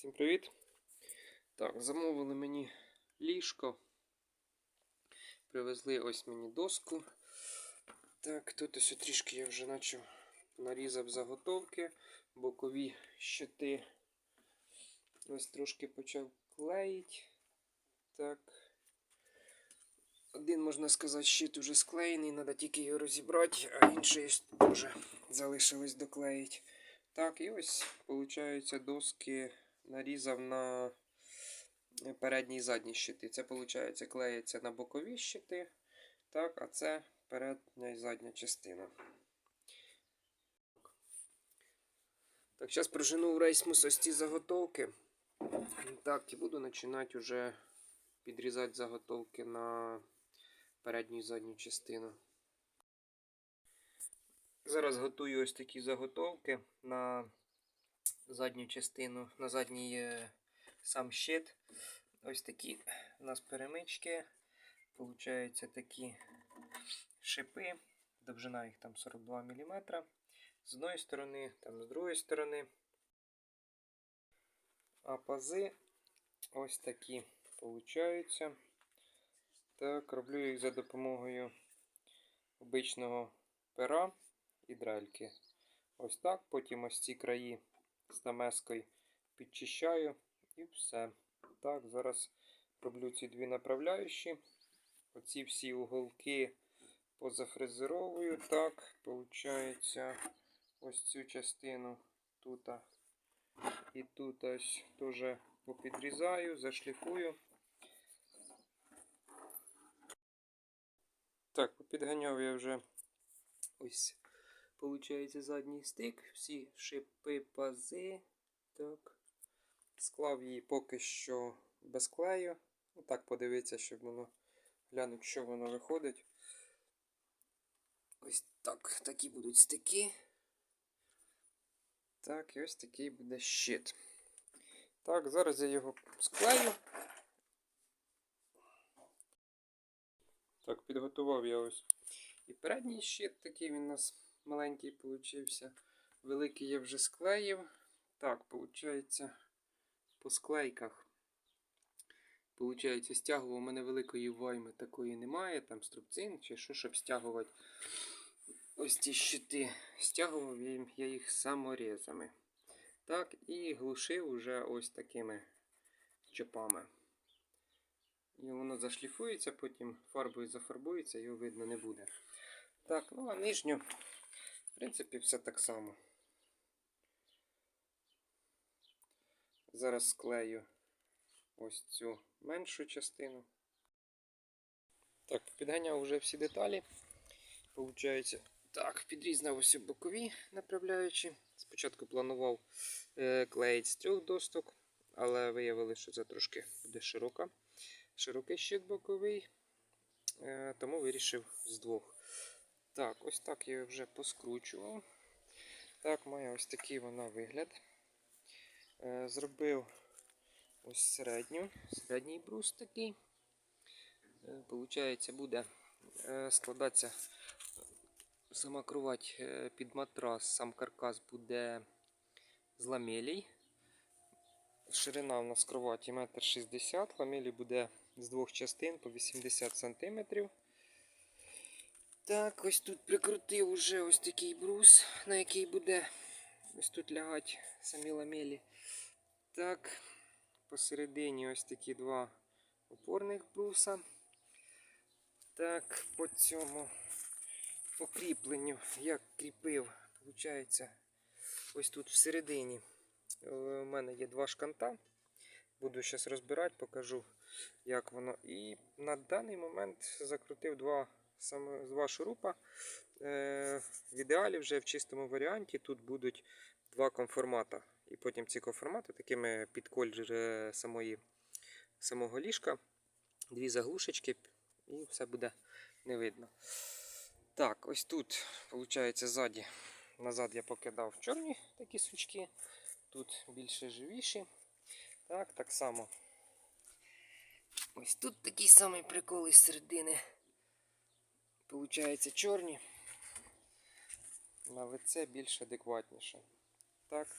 Всім привіт! Так, замовили мені ліжко. Привезли ось мені доску. Так, тут ось трішки я вже почав нарізав заготовки, бокові щити. Ось трошки почав клеїти. Так. Один, можна сказати, щит уже склеєний, треба тільки його розібрати, а інший теж залишилось доклеїти. Так, і ось, виходить, доски нарізав на передні і задні щити. Це, виходить, клеїться на бокові щити. Так, а це передня і задня частина. Так, зараз прожену в рейсмус ось заготовки. Так, і буду починати вже підрізати заготовки на передню і задню частину. Зараз готую ось такі заготовки на задню частину, на задній е, сам щит. Ось такі у нас перемички. Получаються такі шипи. Довжина їх там 42 мм. З одної сторони, там з другої сторони. А пази ось такі получаються. Так, роблю їх за допомогою обичного пера і дрельки. Ось так. Потім ось ці краї з намескою підчищаю і все. Так, зараз роблю ці дві направляючі. Оці всі уголки позафрезеровую. Так, виходить, ось цю частину тут і тут ось теж попідрізаю, зашліфую. Так, попідганяв я вже ось, виходить, задній стик, всі шипи, пази. Так. Склав її поки що без клею. Ну, так подивитися, щоб воно глянуть, що воно виходить. Ось так, такі будуть стики. Так, і ось такий буде щит. Так, зараз я його склею. Так, підготував я ось і передній щит, такий він у нас маленький получився. Великий я вже склеїв. Так, виходить, по склейках. Получається, стягував у мене великої вайми такої немає, там струбцин чи що, щоб стягувати ось ці щити. Стягував я їх саморізами. Так, і глушив уже ось такими чопами. І воно зашліфується, потім фарбою зафарбується, його видно не буде. Так, ну а нижню, принципі, все так само. Зараз склею ось цю меншу частину. Так, підганяв вже всі деталі. Получається, так, підрізав ось бокові направляючі. Спочатку планував е, клеїти з трьох досток, але виявили, що це трошки буде широка. Широкий щит боковий, е, тому вирішив з двох. Так, ось так я вже поскручував. Так, має ось такий вона вигляд. Е, Зробив ось середню, середній брус такий. Е, Получається, буде е, складатися сама кровать під матрас, сам каркас буде з ламелей. Ширина у нас кроваті 1,60 м, ламелі буде з двох частин по 80 см. Так, ось тут прикрутив уже ось такий брус, на який буде ось тут лягати самі ламелі. Так, посередині ось такі два опорних бруса. Так, по цьому покріпленню я кріпив, виходить, ось тут всередині. е, У мене є два шканта. Буду зараз розбирати, покажу, як воно. І на даний момент закрутив два, саме, два шурупа. Е, в ідеалі вже в чистому варіанті тут будуть два конформата. І потім ці конформати такими під колір е, самої, самого ліжка. Дві заглушечки, і все буде не видно. Так, ось тут, виходить, ззаді, назад я покидав чорні такі сучки. Тут більше живіші. Так, так само. Ось тут такий самий прикол із середини. Получається чорні. На лице більш адекватніше. Так,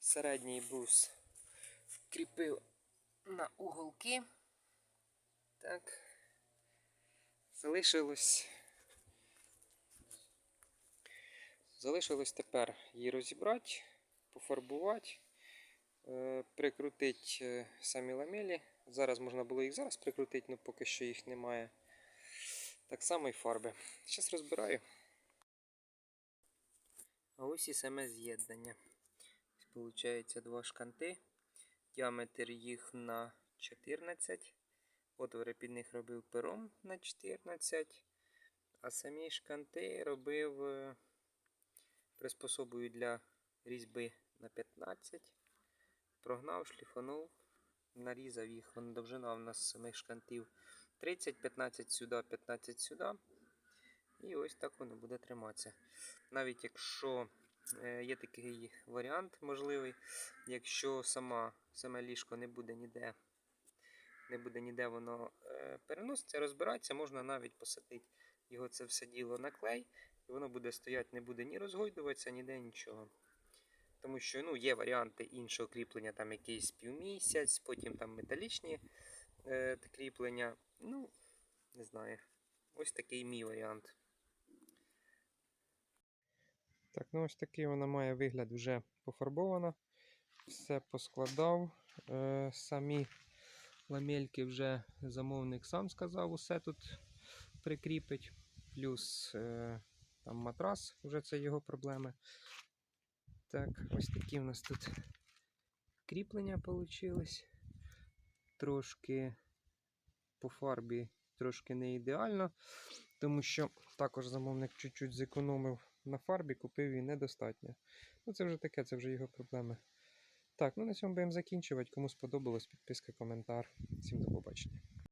середній брус підкріпив на уголки. Так. Залишилось. Залишилось тепер її розібрати, пофарбувати, е, прикрутити е, самі ламелі. Зараз можна було їх зараз прикрутити, але поки що їх немає. Так само і фарби. Зараз розбираю. А ось і саме з'єднання. Получається два шканти. Діаметр їх на 14. Отвори під них робив пером на 14. А самі шканти робив е, приспособою для різьби на 15. Прогнав, шліфанув, нарізав їх. Вон довжина у нас самих шкантів 30, 15 сюди, 15 сюди. І ось так воно буде триматися. Навіть якщо е, є такий варіант можливий, якщо сама, саме ліжко не буде ніде, не буде ніде воно е, переноситься, розбиратися, можна навіть посадити його це все діло на клей, і воно буде стояти, не буде ні розгойдуватися, ніде нічого. Тому що ну, є варіанти іншого кріплення, там якийсь півмісяць, потім там металічні е, кріплення. Ну, не знаю. Ось такий мій варіант. Так, ну ось такий вона має вигляд вже пофарбована. Все поскладав. Е, самі ламельки вже замовник сам сказав, усе тут прикріпить. Плюс е, там матрас, вже це його проблеми. Так, ось такі в нас тут кріплення вийшли. Трошки по фарбі трошки не ідеально, тому що також замовник чуть-чуть зекономив на фарбі, купив її недостатньо. Ну, це вже таке, це вже його проблеми. Так, ну на цьому будемо закінчувати. Кому сподобалось, підписка, коментар. Всім до побачення.